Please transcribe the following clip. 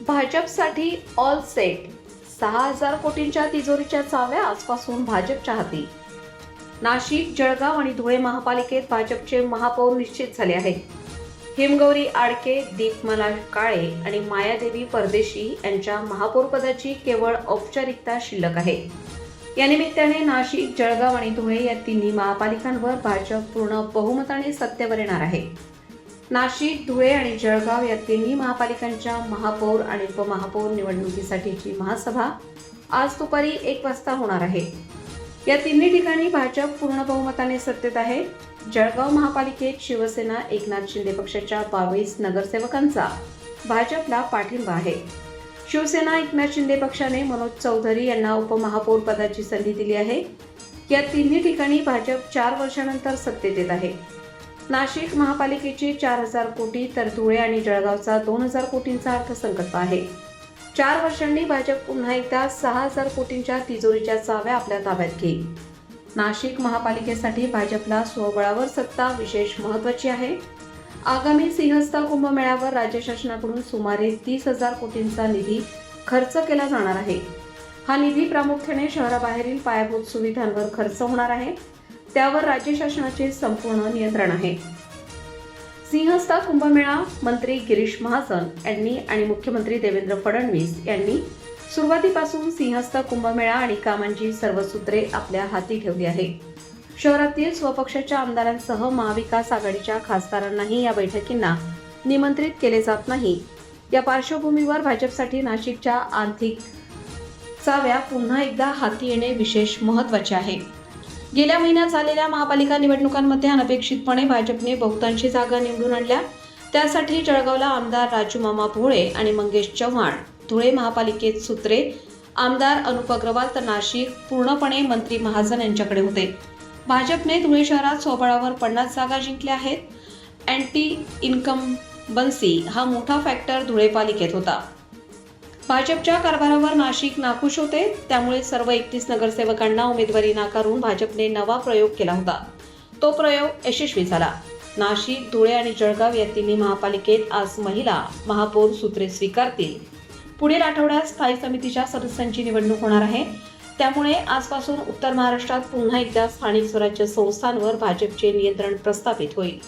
भाजपसाठी all set सहा हजार कोटींच्या तिजोरीच्या चाव्या आजपासून भाजपच्या हाती नाशिक जळगाव आणि धुळे महापालिकेत भाजपचे महापौर निश्चित झाले आहेत. हिमगौरी आडके दीपमला काळे आणि मायादेवी परदेशी यांच्या महापौरपदाची केवळ औपचारिकता शिल्लक आहे. या निमित्ताने नाशिक जळगाव आणि धुळे या तिन्ही महापालिकांवर भाजप पूर्ण बहुमताने सत्तेवर येणार आहे. नाशिक धुळे आणि जळगाव या तिन्ही महापालिकांच्या महापौर आणि उपमहापौर निवडणुकीसाठीची महासभा आज दुपारी एक वाजता होणार आहे. या तिन्ही ठिकाणी भाजप पूर्ण बहुमताने सत्तेत आहे. जळगाव महापालिकेत शिवसेना एकनाथ शिंदे पक्षाच्या बावीस नगरसेवकांचा भाजपला पाठिंबा आहे. शिवसेना एकनाथ शिंदे पक्षाने मनोज चौधरी यांना उपमहापौर पदाची संधी दिली आहे. या तिन्ही ठिकाणी भाजप चार वर्षानंतर सत्तेत येत आहे. नाशिक महापालिकेची चार हजार कोटी तर धुळे आणि जळगावचा दोन हजार कोटींचा अर्थसंकल्प आहे. चार वर्षांनी भाजप पुन्हा एकदा सहा हजार कोटींच्या तिजोरीच्या चाव्या आपल्या ताब्यात घेईल. नाशिक महापालिकेसाठी भाजपला स्वबळावर सत्ता विशेष महत्वाची आहे. आगामी सिंहस्थ कुंभमेळ्यावर राज्य शासनाकडून सुमारे तीस हजार कोटींचा निधी खर्च केला जाणार आहे. हा निधी प्रामुख्याने शहराबाहेरील पायाभूत सुविधांवर खर्च होणार आहे. त्यावर राज्य शासनाचे संपूर्ण नियंत्रण आहे. सिंहस्था कुंभमेळा मंत्री गिरीश महाजन यांनी आणि मुख्यमंत्री देवेंद्र फडणवीस यांनी सुरुवातीपासून सिंहस्थ कुंभमेळा आणि कामांची सर्व सूत्रे आपल्या हाती ठेवली आहे. शहरातील स्वपक्षाच्या आमदारांसह महाविकास आघाडीच्या खासदारांनाही या बैठकींना निमंत्रित केले जात नाही. या पार्श्वभूमीवर भाजपसाठी नाशिकच्या आर्थिक चाव्या पुन्हा एकदा हाती येणे विशेष महत्त्वाचे आहे. गेल्या महिन्यात झालेल्या महापालिका निवडणुकांमध्ये अनपेक्षितपणे भाजपने बहुतांशी जागा निवडून आणल्या. त्यासाठी जळगावला आमदार राजू मामा भोळे आणि मंगेश चव्हाण धुळे महापालिकेत सूत्रे आमदार अनुप अग्रवाल तर नाशिक पूर्णपणे मंत्री महाजन यांच्याकडे होते. भाजपने धुळे शहरात स्वबळावर पन्नास जागा जिंकल्या आहेत. अँटी इन्कम बन्सी हा मोठा फॅक्टर धुळे पालिकेत होता. भाजपच्या कारभारावर नाशिक नाखुश होते. त्यामुळे सर्व एकतीस नगरसेवकांना उमेदवारी नाकारून भाजपने नवा प्रयोग केला होता. तो प्रयोग यशस्वी झाला. नाशिक धुळे आणि जळगाव या तिन्ही महापालिकेत आज महिला महापौर सूत्रे स्वीकारतील. पुढील आठवड्यात स्थायी समितीच्या सदस्यांची निवडणूक होणार आहे. त्यामुळे आजपासून उत्तर महाराष्ट्रात पुन्हा एकदा स्थानिक स्वराज्य संस्थांवर भाजपचे नियंत्रण प्रस्थापित होईल.